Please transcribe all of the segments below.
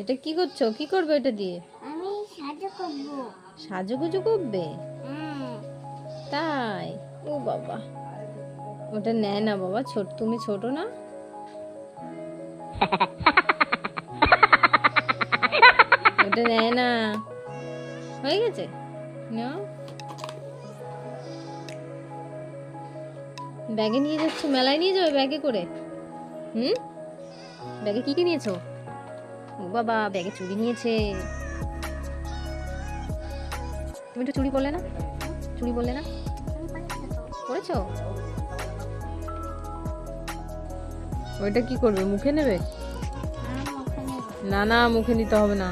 এটা কি করছ? কি করবে এটা দিয়ে? আমি সাহায্য করব। সাজুগুজু করবে? তাই? ও বাবা। ওটা নেয় না বাবা ছোট তুমি ছোট না? ওটা নেয় না। হয়ে গেছে? নাও। ব্যাগে নিয়ে যাচ্ছ? মেলায় নিয়ে যাবে ব্যাগে করে? হুম? ব্যাগে কি কি নিয়েছো? ও বাবা ব্যাগে চুড়ি নিয়েছে। তুমি তো চুড়ি বললে না? চুড়ি বললে না? করেছ ওইটা কি করবে মুখে নেবে? না না মুখে নিতে হবে না।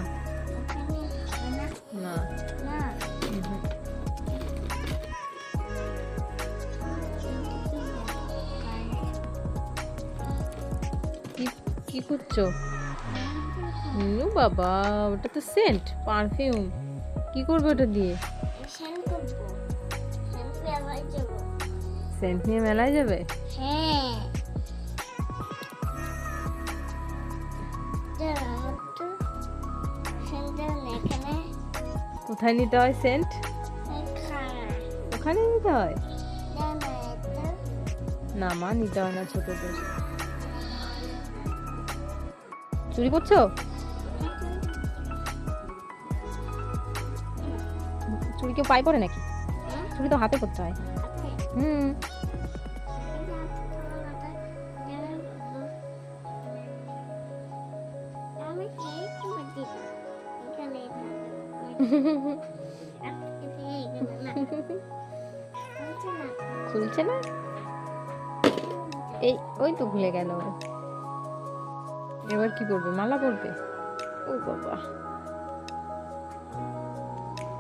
না। কি করছ ও বাবা ওটা তো সেন্ট পারফিউম কি করবে ওটা দিয়ে? সেন্ট নিয়ে মেলায় যাবে। হ্যাঁ। কোথায় নিতে হয় সেন্ট ওখানে নিতে হয়? না মা নিতে হয় না ছোটদের। চুরি করছ? কেউ পাই পড়ে নাকি? চুরি তো হাতে করতে হয়। হুম। খুলছে না? এই, ওই তো ভুলে গেল। এবার কি করবে মালা পরবে? ও বাবা।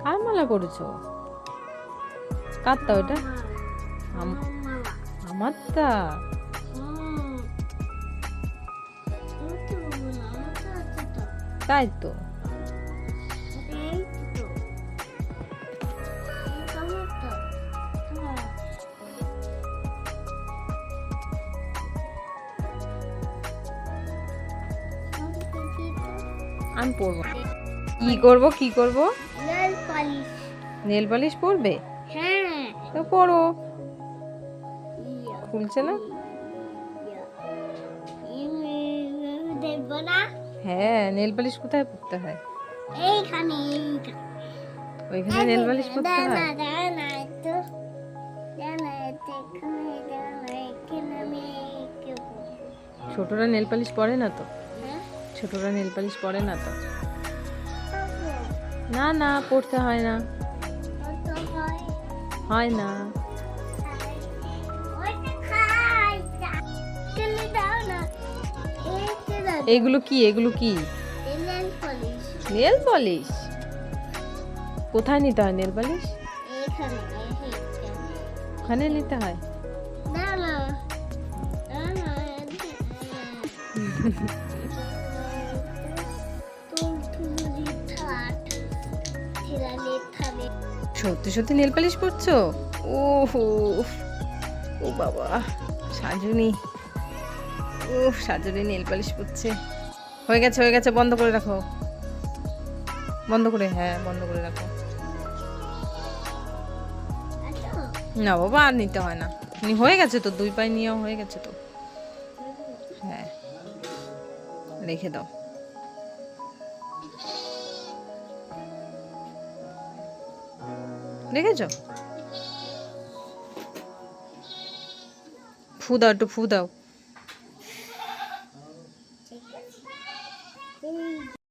কার মালা পরেছো কারটা ওটা আম- আমারটা? তাই তো আমি পরবো কি করব কি করব? নেল পালিশ নেল পালিশ পরবে? হ্যাঁ। তো পরো। খুলছে না? না? হ্যাঁ নেল পালিশ কোথায় পরতে হয়? এইখানে ওইখানে নেল পালিশ পরতে হয়? আমি এঁকে বলব। ছোটরা নেল পালিশ পরে না তো? হ্যাঁ? ছোটরা নেল পালিশ পরে না তো। না না পড়তে হয় না হয় হয় না এগুলো কি এগুলো কি নেল পালিশ কোথায় নিতে হয় নেল পালিশ ওখানে নিতে হয় না না সত্যি সত্যি নেল পালিশ পরছো ও ও বাবা, সাজুনি। ও সাজুনি নেল পালিশ পরছে হয়ে গেছে হয়ে গেছে, বন্ধ করে রাখো। বন্ধ করে হ্যাঁ বন্ধ করে রাখো। না বাবা, আর নিতে হয় না। নি হয়ে গেছে তো, দুই পায়ে নিয়েও হয়ে গেছে তো। হ্যাঁ। রেখে দাও। রেখেছ? ফু দাও একটু ফু দাও